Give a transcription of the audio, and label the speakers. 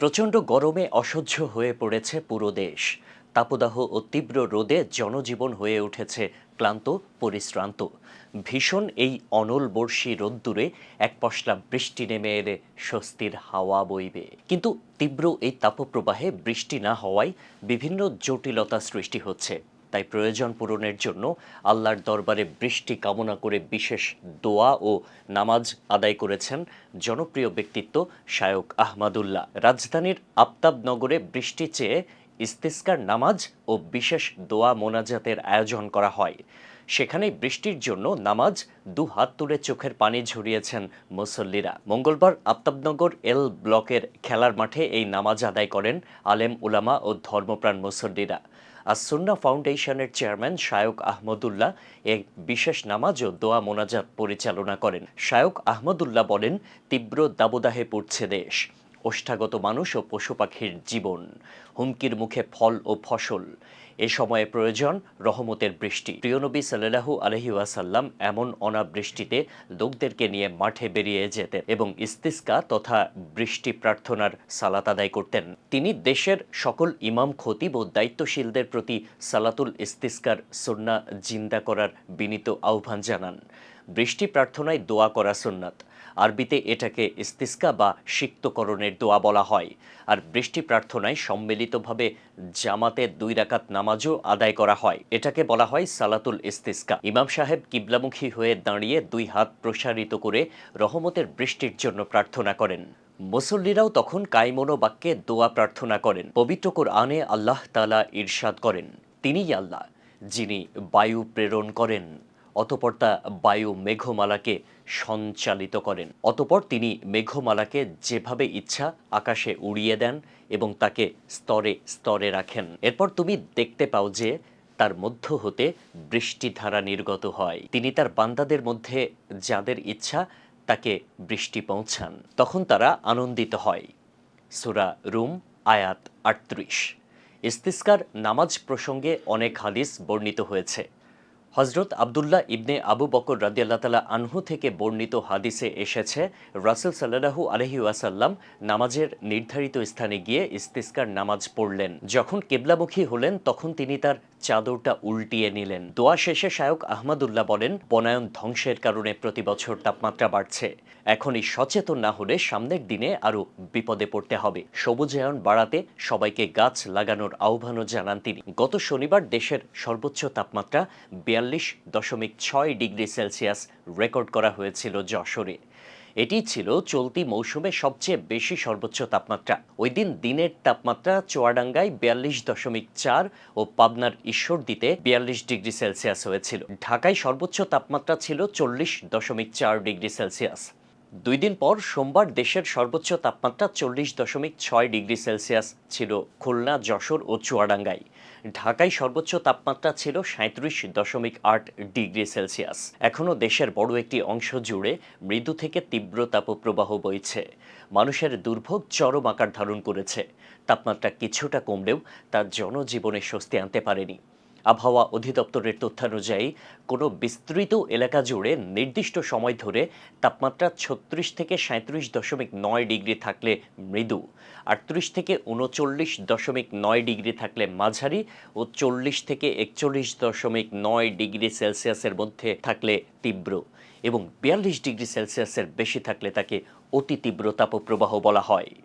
Speaker 1: প্রচণ্ড গরমে অসহ্য হয়ে পড়েছে পুরো দেশ। তাপদাহ ও তীব্র রোদে জনজীবন হয়ে উঠেছে ক্লান্ত, পরিশ্রান্ত। ভীষণ এই অনল বর্ষী রোদ্দুরে এক পশলা বৃষ্টি নেমে এলে স্বস্তির হাওয়া বইবে। কিন্তু তীব্র এই তাপপ্রবাহে বৃষ্টি না হওয়ায় বিভিন্ন জটিলতা সৃষ্টি হচ্ছে। তাই প্রয়োজন পূরণের জন্য আল্লাহর দরবারে বৃষ্টি কামনা করে বিশেষ দোয়া ও নামাজ আদায় করেছেন জনপ্রিয় ব্যক্তিত্ব শায়ক আহমাদুল্লাহ। রাজধানীর আফতাবনগরে বৃষ্টি চেয়ে ইস্তিস্কার নামাজ ও বিশেষ দোয়া মোনাজাতের আয়োজন করা হয়। সেখানে বৃষ্টির জন্য নামাজ দু হাত তুলে চোখের পানি ঝরিয়েছেন মুসল্লিরা। মঙ্গলবার আফতাবনগর এল ব্লকের খেলার মাঠে এই নামাজ আদায় করেন আলেম উলামা ও ধর্মপ্রাণ মুসল্লিরা। আসুন্না ফাউন্ডেশনের চেয়ারম্যান শায়ক আহমদুল্লাহ এই বিশেষ নামাজ ও দোয়া মোনাজাত পরিচালনা করেন। শায়ক আহমদুল্লাহ বলেন, তীব্র দাবদাহে পড়ছে দেশ। ওষ্ঠাগত মানুষ ও পশু পাখির জীবন, হুমকির মুখে ফল ও ফসল। এ সময়ে প্রয়োজন রহমতের বৃষ্টি। প্রিয়নবী সাল্লাহু আলহি ওয়াসাল্লাম এমন অনাবৃষ্টিতে লোকদেরকে নিয়ে মাঠে বেরিয়ে যেতেন এবং ইস্তিস্কা তথা বৃষ্টি প্রার্থনার সালাত আদায় করতেন। তিনি দেশের সকল ইমাম, খতিব ও দায়িত্বশীলদের প্রতি সালাতুল ইস্তিস্কার সুন্না জিন্দা করার বিনীত আহ্বান জানান। বৃষ্টি প্রার্থনায় দোয়া করা সুন্নাত। আরবিতে এটাকে ইস্তিস্কা বা সিক্তকরণের দোয়া বলা হয়। আর বৃষ্টি প্রার্থনায় সম্মিলিতভাবে জামাতে দুই রাকাত নামাজও আদায় করা হয়। এটাকে বলা হয় সালাতুল ইস্তিস্কা। ইমাম সাহেব কিবলামুখী হয়ে দাঁড়িয়ে দুই হাত প্রসারিত করে রহমতের বৃষ্টির জন্য প্রার্থনা করেন। মুসল্লিরাও তখন কাইমনো বাক্যে দোয়া প্রার্থনা করেন। পবিত্র কোরআনে আল্লাহ তালা ইরশাদ করেন, তিনিই আল্লাহ, যিনি বায়ু প্রেরণ করেন। অতপর তা বায়ু মেঘমালাকে সঞ্চালিত করেন। অতপর তিনি মেঘমালাকে যেভাবে ইচ্ছা আকাশে উড়িয়ে দেন এবং তাকে স্তরে স্তরে রাখেন। এরপর তুমি দেখতে পাও যে তার মধ্য হতে বৃষ্টিধারা নির্গত হয়। তিনি তার বান্দাদের মধ্যে যাদের ইচ্ছা তাকে বৃষ্টি পৌঁছান। তখন তারা আনন্দিত হয়। সুরা রুম, আয়াত আটত্রিশ। ইস্তিস্কার নামাজ প্রসঙ্গে অনেক হাদিস বর্ণিত হয়েছে। হজরত আবদুল্লাহ ইবনে আবু বকর রাদিয়াল্লাহ তালা আনহু থেকে বর্ণিত হাদিসে এসেছে, রাসুল সাল্লাহু আলহি ওয়াসাল্লাম নামাজের নির্ধারিত স্থানে গিয়ে ইস্তিস্কার নামাজ পড়লেন। যখন কেবলামুখী হলেন, তখন তিনি তার চাদরটা উল্টিয়ে নিলেন। দোয়া শেষে শায়ক আহমদুল্লাহ বলেন বনায়ন ধ্বংসের কারণে প্রতি বছর তাপমাত্রা বাড়ছে। এখনই সচেতন না হলে সামনের দিনে আরও বিপদে পড়তে হবে। সবুজায়ন বাড়াতে সবাইকে গাছ লাগানোর আহ্বানও জানান তিনি। গত শনিবার দেশের সর্বোচ্চ তাপমাত্রা বিয়াল্লিশ দশমিক ছয় ডিগ্রি সেলসিয়াস রেকর্ড করা হয়েছিল যশোরে। এটি ছিল চলতি মৌসুমে সবচেয়ে বেশি সর্বোচ্চ তাপমাত্রা। ওই দিন দিনের তাপমাত্রা চুয়াডাঙ্গায় বিয়াল্লিশ দশমিক চার ও পাবনার ঈশ্বরদীতে বিয়াল্লিশ ডিগ্রি সেলসিয়াস হয়েছিল। ঢাকায় সর্বোচ্চ তাপমাত্রা ছিল চল্লিশ দশমিক চার ডিগ্রি সেলসিয়াস। দুই দিন পর সোমবার দেশের সর্বোচ্চ তাপমাত্রা চল্লিশ দশমিক ছয় ডিগ্রি সেলসিয়াস ছিল খুলনা, যশোর ও চুয়াডাঙ্গায়। ঢাকায় সর্বোচ্চ তাপমাত্রা ছিল সাঁত্রিশ দশমিক আট ডিগ্রি সেলসিয়াস। এখনও দেশের বড় একটি অংশ জুড়ে মৃদু থেকে তীব্র তাপপ্রবাহ বইছে। মানুষের দুর্ভোগ চরম আকার ধারণ করেছে। তাপমাত্রা কিছুটা কমলেও তার জনজীবনে স্বস্তি আনতে পারেনি। আবহাওয়া অধিদপ্তরের তথ্যানুযায়ী, কোনো বিস্তৃত এলাকা জুড়ে নির্দিষ্ট সময় ধরে তাপমাত্রা ছত্রিশ থেকে সাঁত্রিশ দশমিক নয় ডিগ্রি থাকলে মৃদু, আটত্রিশ থেকে উনচল্লিশ দশমিক নয় ডিগ্রি থাকলে মাঝারি ও চল্লিশ থেকে একচল্লিশ দশমিক নয় ডিগ্রি সেলসিয়াসের মধ্যে থাকলে তীব্র এবং বিয়াল্লিশ ডিগ্রি সেলসিয়াসের বেশি থাকলে তাকে অতি তীব্র তাপপ্রবাহ বলা হয়।